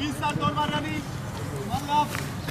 Insert normal running. One lap.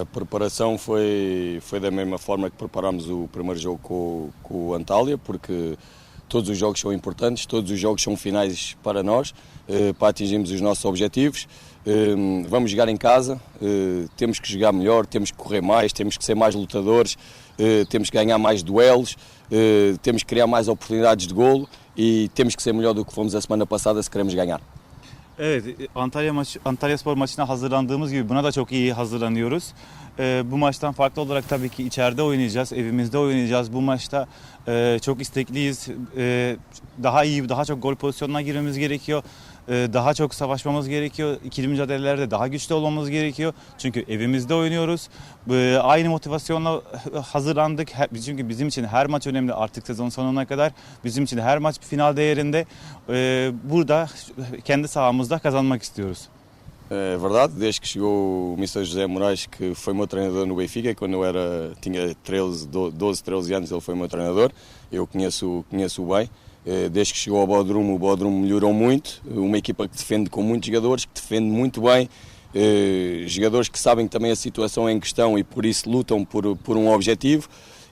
A preparação foi, foi da mesma forma que preparámos o primeiro jogo com, com o Antália, porque todos os jogos são importantes, todos os jogos são finais para nós, eh, para atingirmos os nossos objetivos. Eh, Vamos jogar em casa, eh, temos que jogar melhor, temos que correr mais, temos que ser mais lutadores, eh, temos que ganhar mais duelos, temos que criar mais oportunidades de golo e temos que ser melhor do que fomos a semana passada se queremos ganhar. Evet, Antalya maçı Antalya Spor maçına hazırlandığımız gibi buna da çok iyi hazırlanıyoruz. Ee, bu maçtan farklı olarak tabii ki içeride oynayacağız, evimizde oynayacağız. Bu maçta e, çok istekliyiz. E, daha iyi, daha çok gol pozisyonuna girmemiz gerekiyor. E, daha çok savaşmamız gerekiyor. İkili mücadelelerde daha güçlü olmamız gerekiyor. Çünkü evimizde oynuyoruz. E, aynı motivasyonla hazırlandık. Çünkü bizim için her maç önemli artık sezon sonuna kadar. Bizim için her maç final değerinde. E, burada kendi sahamızda kazanmak istiyoruz. É verdade, desde que chegou o Mr. José Moraes, que foi meu treinador no Benfica, quando eu era, tinha 13, do- 12, 13 anos, ele foi meu treinador, eu conheço, conheço bem. Eh, Desde que chegou ao Bodrum, o Bodrum melhorou muito, uma equipa que defende com muitos jogadores, que defende muito bem, eh, jogadores que sabem também a situação em questão e por isso lutam por, por um objetivo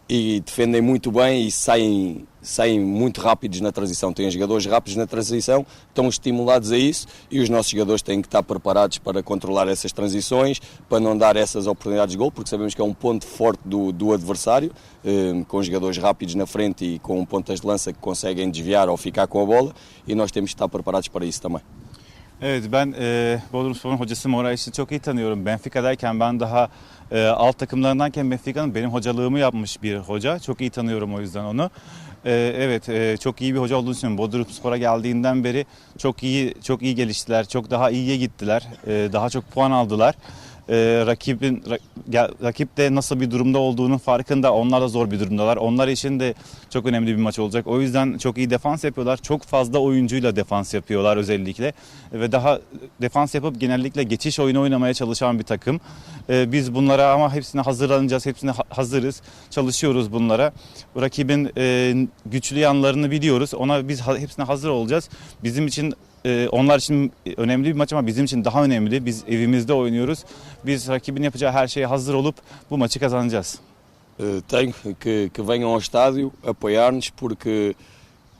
e defendem muito bem e saem, saem muito rápidos na transição. Têm jogadores rápidos na transição, estão estimulados a isso e os nossos jogadores têm que estar preparados para controlar essas transições, para não dar essas oportunidades de gol, porque sabemos que é um ponto forte do, do adversário, eh, com jogadores rápidos na frente e com pontas de lança que conseguem desviar ou ficar com a bola e nós temos que estar preparados para isso também. Evet ben e, Bodrumspor'un hocası Moraes'i çok iyi tanıyorum. Benfica'dayken ben daha e, alt takımlarındayken Benfica'nın benim hocalığımı yapmış bir hoca. Çok iyi tanıyorum o yüzden onu. E, evet e, çok iyi bir hoca olduğunu düşünüyorum. Bodrumspor'a geldiğinden beri çok iyi çok iyi geliştiler. Çok daha iyiye gittiler. E, daha çok puan aldılar. E, rakibin ra- rakip de nasıl bir durumda olduğunun farkında. Onlar da zor bir durumdalar. Onlar için de çok önemli bir maç olacak. O yüzden çok iyi defans yapıyorlar. Çok fazla oyuncuyla defans yapıyorlar özellikle. Ve daha defans yapıp genellikle geçiş oyunu oynamaya çalışan bir takım. Ee, biz bunlara ama hepsine hazırlanacağız. Hepsine ha- hazırız. Çalışıyoruz bunlara. Rakibin e, güçlü yanlarını biliyoruz. Ona biz ha- hepsine hazır olacağız. Bizim için onlar için önemli bir maç ama bizim için daha önemli. Biz evimizde oynuyoruz. Biz rakibin yapacağı her şeye hazır olup bu maçı kazanacağız. Tenho que, que venham ao estádio apoiar-nos porque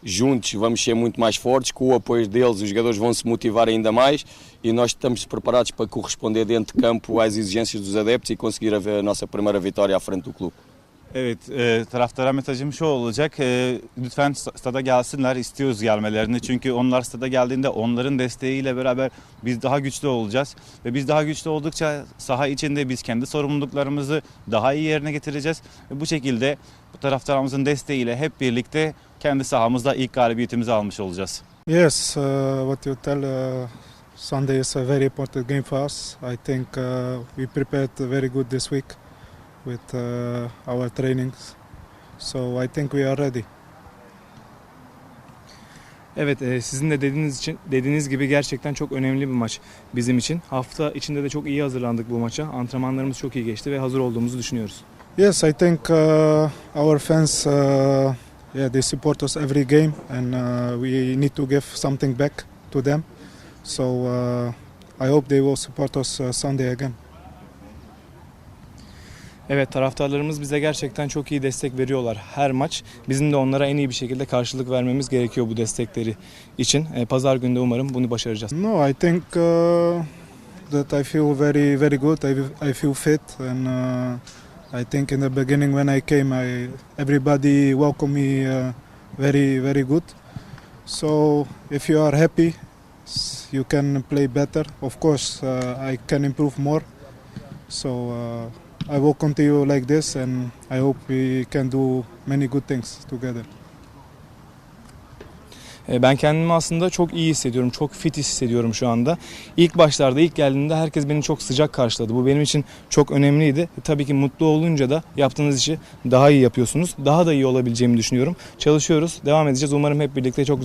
juntos vamos ser muito mais fortes, com o apoio deles os jogadores vão se motivar ainda mais e nós estamos preparados para corresponder dentro de campo às exigências dos adeptos e conseguir a nossa primeira vitória à frente do clube. Evet, e, taraftara mesajım şu olacak. E, lütfen sta- stada gelsinler, istiyoruz gelmelerini. Çünkü onlar stada geldiğinde onların desteğiyle beraber biz daha güçlü olacağız. Ve biz daha güçlü oldukça saha içinde biz kendi sorumluluklarımızı daha iyi yerine getireceğiz. Ve bu şekilde bu taraftarımızın desteğiyle hep birlikte kendi sahamızda ilk galibiyetimizi almış olacağız. Yes, uh, what you tell uh, Sunday is a very important game for us. I think uh, we prepared very good this week with uh, our trainings, so I think we are ready. Evet, e, sizin de dediğiniz için dediğiniz gibi gerçekten çok önemli bir maç bizim için. Hafta içinde de çok iyi hazırlandık bu maça. Antrenmanlarımız çok iyi geçti ve hazır olduğumuzu düşünüyoruz. Yes, I think uh, our fans, uh, yeah, they support us every game, and uh, we need to give something back to them. So uh, I hope they will support us uh, Sunday again. Evet, taraftarlarımız bize gerçekten çok iyi destek veriyorlar her maç. Bizim de onlara en iyi bir şekilde karşılık vermemiz gerekiyor bu destekleri için. E, Pazar günü de umarım bunu başaracağız. No, I think uh, that I feel very, very good. I, I feel fit, and uh, I think in the beginning when I came, I everybody welcomed me uh, very, very good. So if you are happy, you can play better. Of course, uh, I can improve more. So uh, I will continue like this, and I hope we can do many good things together. E, Ben kendimi aslında çok iyi hissediyorum, çok fit hissediyorum şu anda. İlk başlarda, ilk geldiğimde herkes beni çok sıcak karşıladı. Bu benim için çok önemliydi. E, Tabii ki mutlu olunca da yaptığınız işi daha iyi yapıyorsunuz. Daha da iyi olabileceğimi düşünüyorum. Çalışıyoruz, devam edeceğiz. Umarım hep birlikte çok